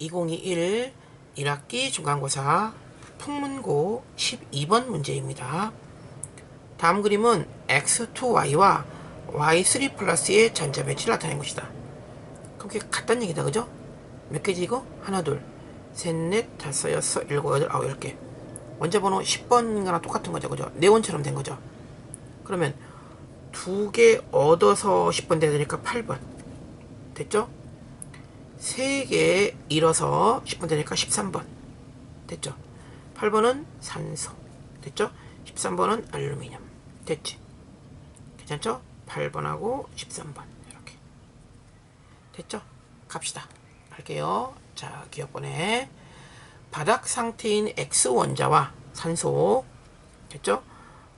2021 1학기 중간고사 풍문고 12번 문제입니다. 다음 그림은 x2y와 y3 플러스의 전자배치를 나타낸 것이다. 그럼 그게 같다는 얘기다, 그죠? 몇 개지 이거? 하나, 둘, 셋, 넷, 다섯, 여섯, 일곱, 여덟, 아홉, 열 개. 원자 번호 10번이랑 똑같은 거죠, 그죠? 네온처럼 된 거죠. 그러면 두 개 얻어서 10번 돼야 되니까 8번. 됐죠? 세개 잃어서 10번 되니까 13번. 됐죠? 8번은 산소. 됐죠? 13번은 알루미늄. 됐지? 괜찮죠? 8번하고 13번. 이렇게. 됐죠? 갑시다. 할게요. 자, 기억번에 바닥 상태인 X 원자와 산소. 됐죠?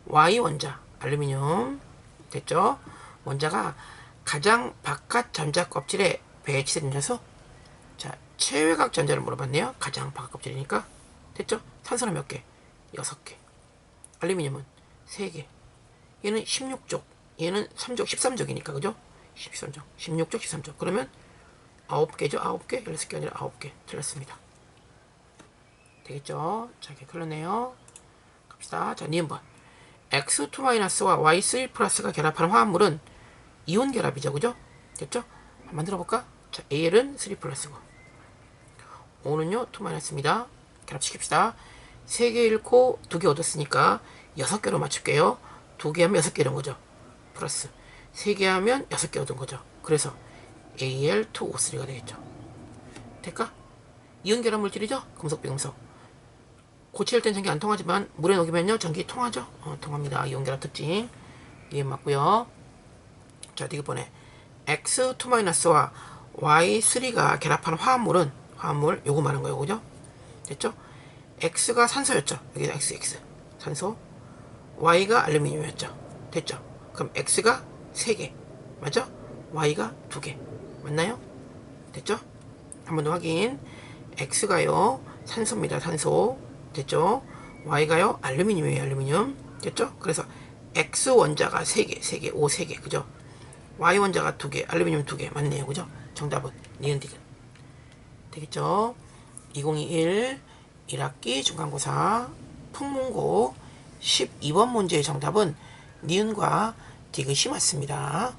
Y 원자, 알루미늄. 됐죠? 원자가 가장 바깥 전자 껍질에 배치된 녀석. 자, 최외곽 전자를 물어봤네요. 가장 바깥 껍질이니까. 됐죠? 산소는 몇 개? 여섯 개. 알루미늄은 세 개. 얘는 16족. 얘는 3족, 13족이니까, 그죠? 13족. 16족, 13족. 그러면 9개죠? 9개? 16개 아니라 9개. 틀렸습니다. 되겠죠? 자, 이렇게 틀렸네요. 갑시다. 자, 니은번. X2-와 Y3 플러스가 결합한 화합물은 이온 결합이죠. 그죠? 됐죠? 만들어 볼까? 자, AL은 3 플러스고. O는요, 2-입니다. 결합시킵시다. 3개 잃고 2개 얻었으니까 6개로 맞출게요. 2개 하면 6개 이런 거죠. 플러스. 3개 하면 6개 얻은 거죠. 그래서 Al2O3가 되겠죠. 될까? 이온 결합 물질이죠? 금속, 비금속. 고체일 땐 전기 안 통하지만 물에 녹이면요 전기 통하죠? 어, 통합니다. 이온 결합 특징. 이해 맞고요. 자, 디귿번에 X2-와 Y3가 결합한 화합물은 화합물 요거 말한 거예요. 그죠? 됐죠? X가 산소였죠. 여기 XX. 산소. Y가 알루미늄이었죠. 됐죠? 그럼 X가 3개. 맞죠? Y가 2개. 맞나요? 됐죠? 한 번 더 확인. X가요. 산소입니다. 산소. 됐죠? Y가요. 알루미늄이에요. 알루미늄. 됐죠? 그래서 X 원자가 3개, 3개, O 3개. 그죠? Y 원자가 2개, 알루미늄 2개. 맞네요. 그죠? 정답은 니은 디귿. 되겠죠? 2021 1학기 중간고사 풍문고 12번 문제의 정답은 니은과 디귿이 맞습니다.